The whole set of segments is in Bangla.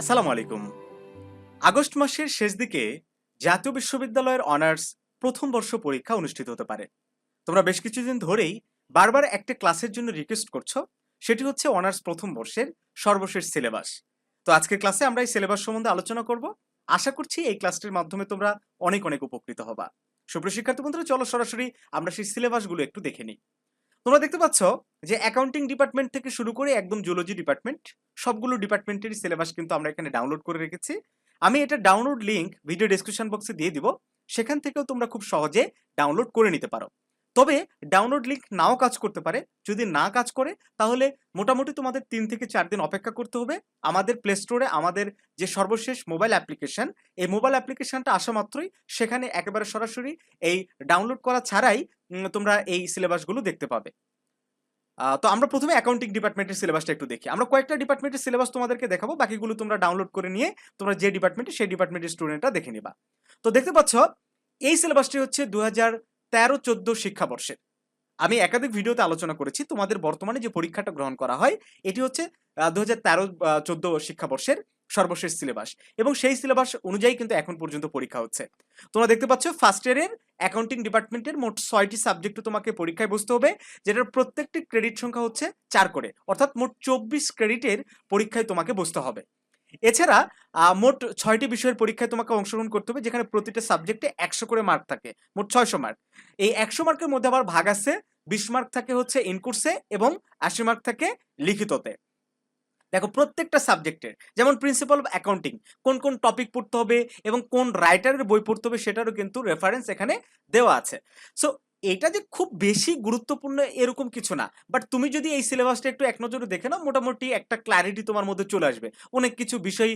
আসসালামু আলাইকুম। আগস্ট মাসের শেষ দিকে জাতীয় বিশ্ববিদ্যালয়ের অনার্স প্রথম বর্ষ পরীক্ষা অনুষ্ঠিত হতে পারে। তোমরা বেশ কিছুদিন ধরেই বারবার একটা ক্লাসের জন্য রিকোয়েস্ট করছ, সেটি হচ্ছে অনার্স প্রথম বর্ষের সর্বশেষ সিলেবাস তো আজকের ক্লাসে আমরা এই সিলেবাস সম্বন্ধে আলোচনা করব। আশা করছি এই ক্লাসটির মাধ্যমে তোমরা অনেক অনেক উপকৃত হবা। সুপ্রিয় শিক্ষার্থী বন্ধুরা, চলো সরাসরি আমরা সেই সিলেবাসগুলো একটু দেখে নিই। তোমরা দেখতে পাচ্ছ যে অ্যাকাউন্টিং ডিপার্টমেন্ট থেকে শুরু করে একদম জুলজি ডিপার্টমেন্ট সবগুলো ডিপার্টমেন্টেরই সিলেবাস কিন্তু আমরা এখানে ডাউনলোড করে রেখেছি। আমি এটা ডাউনলোড লিংক ভিডিও ডিসক্রিপশন বক্সে দিয়ে দিব, সেখান থেকেও তোমরা খুব সহজে ডাউনলোড করে নিতে পারো। তবে ডাউনলোড লিঙ্ক নাও কাজ করতে পারে, যদি না কাজ করে, তাহলে মোটামুটি তোমাদের তিন থেকে চার দিন অপেক্ষা করতে হবে। আমাদের প্লে স্টোরে আমাদের যে সর্বশেষ মোবাইল অ্যাপ্লিকেশন এই মোবাইল অ্যাপ্লিকেশনটা আসা মাত্রই সেখানে একেবারে সরাসরি এই ডাউনলোড করা ছাড়াই তোমরা এই সিলেবাসগুলো দেখতে পাবে। তো আমরা প্রথমে অ্যাকাউন্টিং ডিপার্টমেন্টের সিলেবাসটা একটু দেখি। আমরা কয়েকটা ডিপার্টমেন্টের সিলেবাস তোমাদেরকে দেখাবো, বাকিগুলো তোমরা ডাউনলোড করে নিয়ে তোমরা যে ডিপার্টমেন্টে সেই ডিপার্টমেন্টের স্টুডেন্টরা দেখে নিবা। তো দেখতে পাচ্ছ, এই সিলেবাসটি হচ্ছে দু হাজার তেরো চোদ্দ শিক্ষাবর্ষের। আমি একাধিক ভিডিওতে আলোচনা করেছি, তোমাদের বর্তমানে যে পরীক্ষাটা গ্রহণ করা হয়, এটি হচ্ছে দু হাজার তেরো চোদ্দ শিক্ষাবর্ষের সর্বশেষ সিলেবাস এবং সেই সিলেবাস অনুযায়ী কিন্তু এখন পর্যন্ত পরীক্ষা হচ্ছে। তোমরা দেখতে পাচ্ছ ফার্স্ট ইয়ারের অ্যাকাউন্টিং ডিপার্টমেন্টের মোট ছয়টি সাবজেক্টে তোমাকে পরীক্ষায় বসতে হবে, যেটার প্রত্যেকটি ক্রেডিট সংখ্যা হচ্ছে চার করে। অর্থাৎ মোট চব্বিশ ক্রেডিটের পরীক্ষায় তোমাকে বসতে হবে। এছাড়া মোট ছয়টি বিষয়ের পরীক্ষায় তোমাকে অংশগ্রহণ করতে হবে, যেখানে প্রতিটা সাবজেক্টে একশো করে মার্ক থাকে, মোট ছয়শো মার্ক এই একশো মার্কের মধ্যে আবার ভাগ আছে, বিশ মার্ক থাকে হচ্ছে ইনকোর্সে এবং আশি মার্ক থাকে লিখিততে। দেখো, প্রত্যেকটা সাবজেক্টের যেমন প্রিন্সিপাল অফ অ্যাকাউন্টিং কোন কোন টপিক পড়তে হবে এবং কোন রাইটারের বই পড়তে হবে সেটারও কিন্তু রেফারেন্স এখানে দেওয়া আছে। সো এটা যে খুব বেশি গুরুত্বপূর্ণ এরকম কিছু না। বাট তুমি যদি এই সিলেবাসটা একটু এক নজরে দেখে নাও, মোটামুটি একটা ক্ল্যারিটি তোমার মধ্যে চলে আসবে। অনেক কিছু বিষয়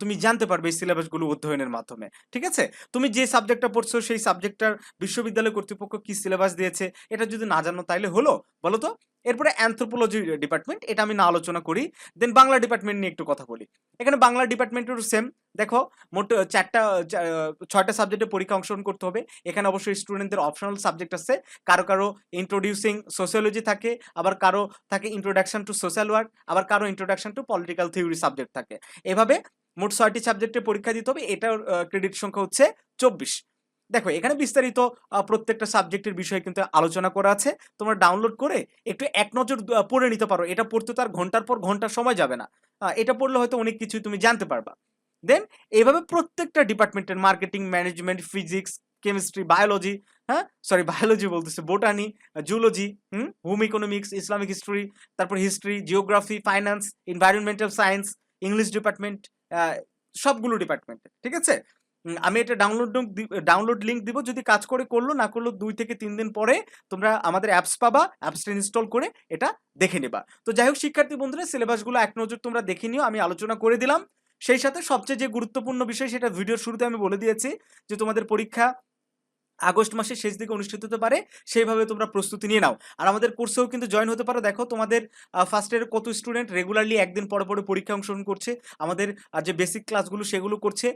তুমি জানতে পারবে এই সিলেবাসগুলো অধ্যয়নের মাধ্যমে। ঠিক আছে? তুমি যে সাবজেক্টটা পড়ছো, সেই সাবজেক্টটার বিশ্ববিদ্যালয় কর্তৃপক্ষ কি সিলেবাস দিয়েছে, এটা যদি না জানো তাইলে হলো, বলো তো? এরপরে অ্যান্থ্রোপোলজি ডিপার্টমেন্ট এটা আমি না আলোচনা করি। দেন বাংলা ডিপার্টমেন্ট নিয়ে একটু কথা বলি। এখানে বাংলা ডিপার্টমেন্টেরও সেম দেখো, মোট চারটা ছয়টা সাবজেক্টে পরীক্ষা অংশগ্রহণ করতে হবে। এখানে অবশ্যই স্টুডেন্টদের অপশনাল সাবজেক্ট আছে। কারও কারও ইন্ট্রোডিউসিং সোসিওলজি থাকে, আবার কারও থাকে ইন্ট্রোডাকশন টু সোশ্যাল ওয়ার্ক আবার কারও introduction to political theory subject থাকে। এভাবে মোট ছয়টি সাবজেক্টে পরীক্ষা দিতে হবে। এটার ক্রেডিট সংখ্যা হচ্ছে চব্বিশ। দেখো, এখানে বিস্তারিত প্রত্যেকটা সাবজেক্টের বিষয়ে কিন্তু আলোচনা করা আছে। তোমরা ডাউনলোড করে একটু এক নজর পড়ে নিতে পারো। এটা পড়তে তো আর ঘণ্টার পর ঘণ্টা সময় যাবে না। এটা পড়লে হয়তো অনেক কিছু তুমি জানতে পারবা। দেন এইভাবে প্রত্যেকটা ডিপার্টমেন্টের marketing, management, physics, chemistry, biology হ্যাঁ? সরি বায়োলজি বলতেছে, botany zoology hmm? Home economics, Islamic history, তারপর history, geography, finance, environmental science, English department সবগুলো ডিপার্টমেন্টে, ঠিক আছে? আমি এটা ডাউনলোড ডাউনলোড লিঙ্ক দিব, যদি কাজ করে করল, না করল দুই থেকে তিন দিন পরে তোমরা আমাদের অ্যাপস পাবা, অ্যাপসটা ইনস্টল করে এটা দেখে নেবা। তো যাই হোক, শিক্ষার্থী বন্ধুরা, সিলেবাসগুলো এক নজর তোমরা দেখে নিও, আমি আলোচনা করে দিলাম। সেই সাথে সবচেয়ে যে গুরুত্বপূর্ণ বিষয় সেটা ভিডিওর শুরুতে আমি বলে দিয়েছি যে তোমাদের পরীক্ষা আগস্ট মাসের শেষ দিকে অনুষ্ঠিত হতে পারে, সেইভাবে তোমরা প্রস্তুতি নিয়ে নাও। আর আমাদের কোর্সেও কিন্তু জয়েন হতে পারো। দেখো, তোমাদের ফার্স্ট ইয়ারের কত স্টুডেন্ট রেগুলারলি একদিন পরে পরে পরীক্ষা অংশগ্রহণ করছে। আমাদের যে বেসিক ক্লাসগুলো সেগুলো করছে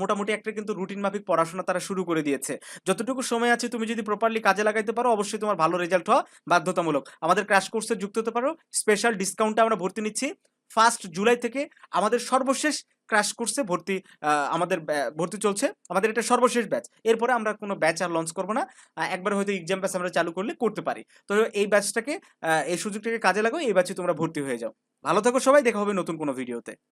মোটামুটি একটা কিন্তু রুটিন মাফিক পড়াশোনা তারা শুরু করে দিয়েছে। যতটুকু সময় আছে তুমি যদি প্রপারলি কাজে লাগাইতে পারো, অবশ্যই তোমার ভালো রেজাল্ট হওয়া বাধ্যতামূলক। আমাদের ক্র্যাশ কোর্সে যুক্ত হতে পারো। স্পেশাল ডিসকাউন্টে আমরা ভর্তি নিচ্ছি। ফার্স্ট জুলাই থেকে আমাদের সর্বশেষ ক্র্যাশ করছে, ভর্তি আমাদের ভর্তি চলছে। আমাদের এটা সর্বশেষ ব্যাচ এরপরে আমরা কোনো ব্যাচ আর লঞ্চ করব না। একবার হয়তো এক্সাম ব্যাচ আমরা চালু করলে করতে পারি। তো এই ব্যাচটাকে এই সুযোগটাকে কাজে লাগাও, এই ব্যাচে তোমরা ভর্তি হয়ে যাও। ভালো থাকো সবাই, দেখা হবে নতুন কোনো ভিডিওতে